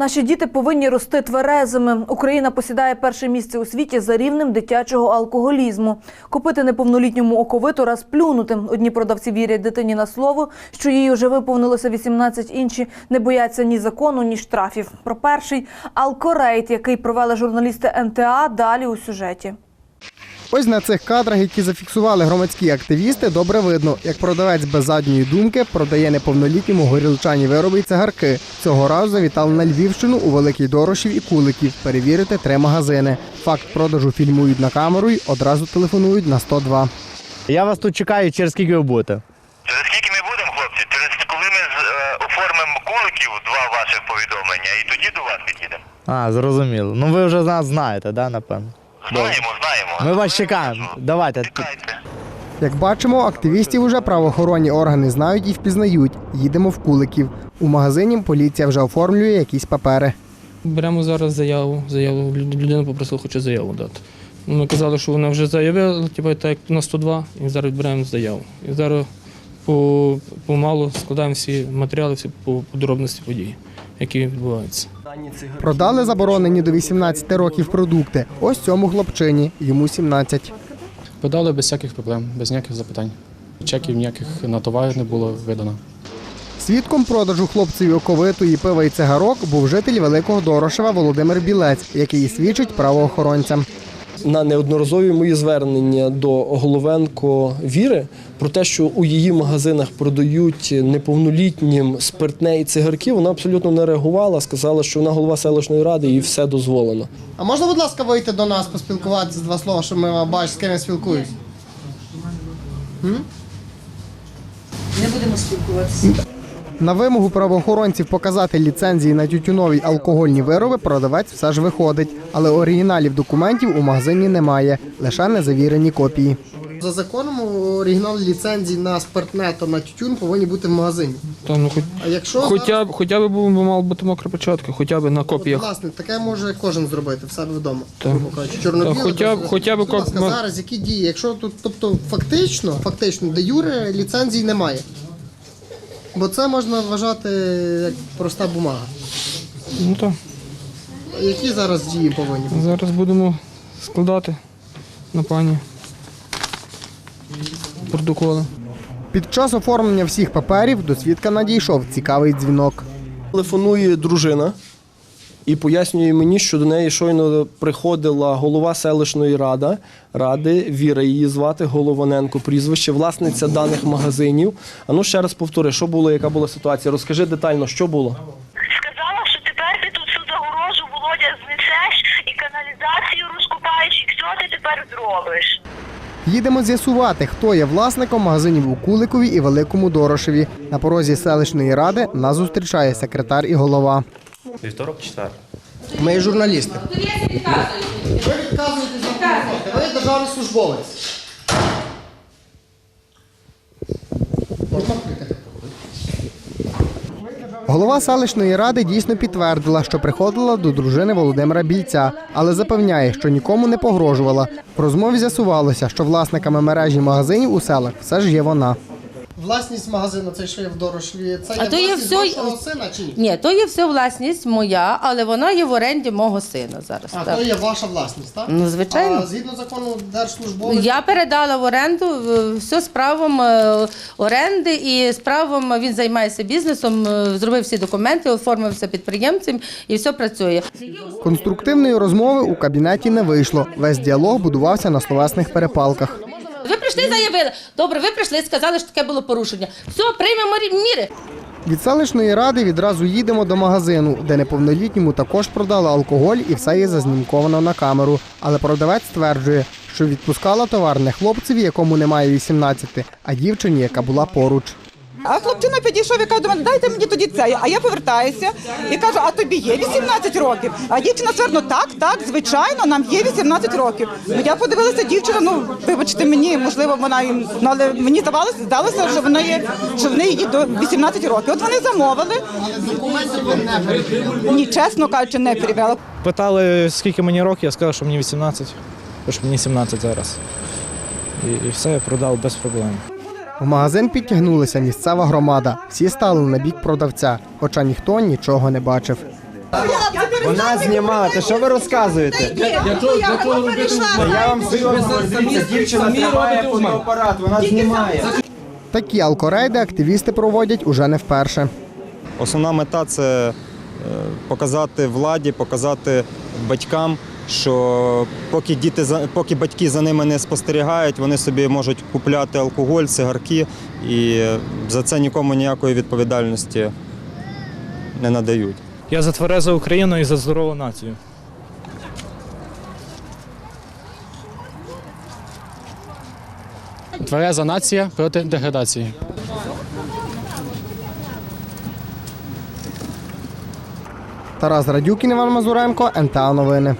Наші діти повинні рости тверезими. Україна посідає перше місце у світі за рівнем дитячого алкоголізму. Купити неповнолітньому оковиту раз плюнути. Одні продавці вірять дитині на слово, що їй уже виповнилося 18, інші не бояться ні закону, ні штрафів. Про перший алкорейт, який провели журналісти НТА, далі у сюжеті. Ось на цих кадрах, які зафіксували громадські активісти, добре видно, як продавець без задньої думки продає неповнолітньому горілчані вироби і цигарки. Цього разу завітали на Львівщину у Великий Дорошів і Куликів перевірити три магазини. Факт продажу фільмують на камеру і одразу телефонують на 102. Я вас тут чекаю, через скільки ви будете. Через скільки ми будемо, хлопці? Через коли ми е, оформимо куликів, два ваших повідомлення, і тоді до вас підійдемо. А, зрозуміло. Ну ви вже нас знаєте, да, напевно? Знаємо, знаємо. Ми вас чекаємо. Давайте. Чекайте. Як бачимо, активістів уже правоохоронні органи знають і впізнають. Їдемо в Куликів. У магазині поліція вже оформлює якісь папери. Беремо зараз заяву. Заяву людина попросила, хоче заяву дати. Ми казали, що вона вже заявила, типу, так на 102, і зараз беремо заяву. І зараз помалу складаємо всі матеріали, всі по подробності подій, які відбуваються. Продали заборонені до 18 років продукти. Ось цьому хлопчині, йому 17. Подали без всяких проблем, без ніяких запитань. Чеків ніяких на товар не було видано. Свідком продажу хлопцеві оковитої пива і цигарок був житель Великого Дорошева Володимир Білець, який свідчить правоохоронцям. На неодноразові мої звернення до Головенко Віри про те, що у її магазинах продають неповнолітнім спиртне і цигарки, вона абсолютно не реагувала, сказала, що вона голова селищної ради і все дозволено. А можна, будь ласка, вийти до нас поспілкуватися два слова, щоб ми бачили, з ким я спілкуюсь? Не будемо спілкуватися. На вимогу правоохоронців показати ліцензії на тютюнові алкогольні вироби продавець все ж виходить, але оригіналів документів у магазині немає, лише незавірені копії. За законом оригінал ліцензії на спиртне та на тютюн повинні бути в магазині. Та, ну, хоч, А якщо хоча, б, хоча б був, мав бути мокра початка, хоча б на копіях. власне, таке може кожен зробити в себе вдома. Чорно-біле. Хоча б- Тобто, хоча б зараз які дії? Якщо тут, тобто фактично, фактично, де юре ліцензії немає. Бо це можна вважати як проста бумага. Ну так, Які зараз дії повинні? бути? зараз будемо складати на пані протоколи. Під час оформлення всіх паперів до свідка надійшов цікавий дзвінок. Телефонує дружина і пояснює мені, що до неї щойно приходила голова селищної ради, ради Віра її звати Голованенко, прізвище, власниця даних магазинів. А ну ще раз повтори, що було, яка була ситуація? Розкажи детально, що було. Сказала, що тепер ти тут всю загорожу, Володя, знесеш і каналізацію розкопаєш, і що ти тепер зробиш? Їдемо з'ясувати, хто є власником магазинів у Куликові і Великому Дорошеві. На порозі селищної ради нас зустрічає секретар і голова. Вівторок, четвер. Ми журналісти. Ви відказуєтесь на роботи. Ви державний службовець. Голова селищної ради дійсно підтвердила, що приходила до дружини Володимира Більця, але запевняє, що нікому не погрожувала. В розмові з'ясувалося, що власниками мережі магазинів у селах все ж є вона. Власність магазину, це що є в Дорошві, це А то є власність все- вашого сина чи ні? Ні, то є все власність моя, але вона є в оренді мого сина зараз. А так. то є ваша власність, так? Ну, звичайно. А згідно закону держслужбовець. Я передала в оренду е, все з правом е, оренди і з правом він займається бізнесом, е, зробив всі документи, оформився підприємцем і все працює. Конструктивної розмови у кабінеті не вийшло. Весь діалог будувався на словесних перепалках. Прийшли, заявили. Добре, ви прийшли, сказали, що таке було порушення. Все, приймемо міри. Від селищної ради відразу їдемо до магазину, де неповнолітньому також продали алкоголь і все є зазнімковано на камеру. Але продавець стверджує, що відпускала товар не хлопцеві, якому немає 18, а дівчині, яка була поруч. А хлопчина підійшов і каже дайте мені тоді це. А я повертаюся і кажу, а тобі є 18 років? А дівчина ствердно, так, так, звичайно, нам є 18 років. Ну я подивилася, дівчина, ну вибачте мені, можливо, вона їм, ну, але мені здавалося, здалося, що вона є, що в неї до 18 років. От вони замовили. Ні, чесно кажучи, не перевела. Питали, скільки мені років, я сказав, що мені 18, тож мені 17 зараз. І, і все я продав без проблем. В магазин підтягнулася місцева громада. Всі стали на бік продавця, хоча ніхто нічого не бачив. Вона знімала. Що ви розказуєте? Я вам дивіться, дівчина тримає фотоапарат, вона знімає. Такі алкорейди активісти проводять уже не вперше. Основна мета це е, показати владі, показати батькам, що поки діти поки батьки за ними не спостерігають, вони собі можуть купляти алкоголь, цигарки, і за це нікому ніякої відповідальності не надають. Я за тверезу Україну і за здорову націю. Твереза нація проти деградації. Тарас Радюкін, Іван Мазуренко, НТА Новини.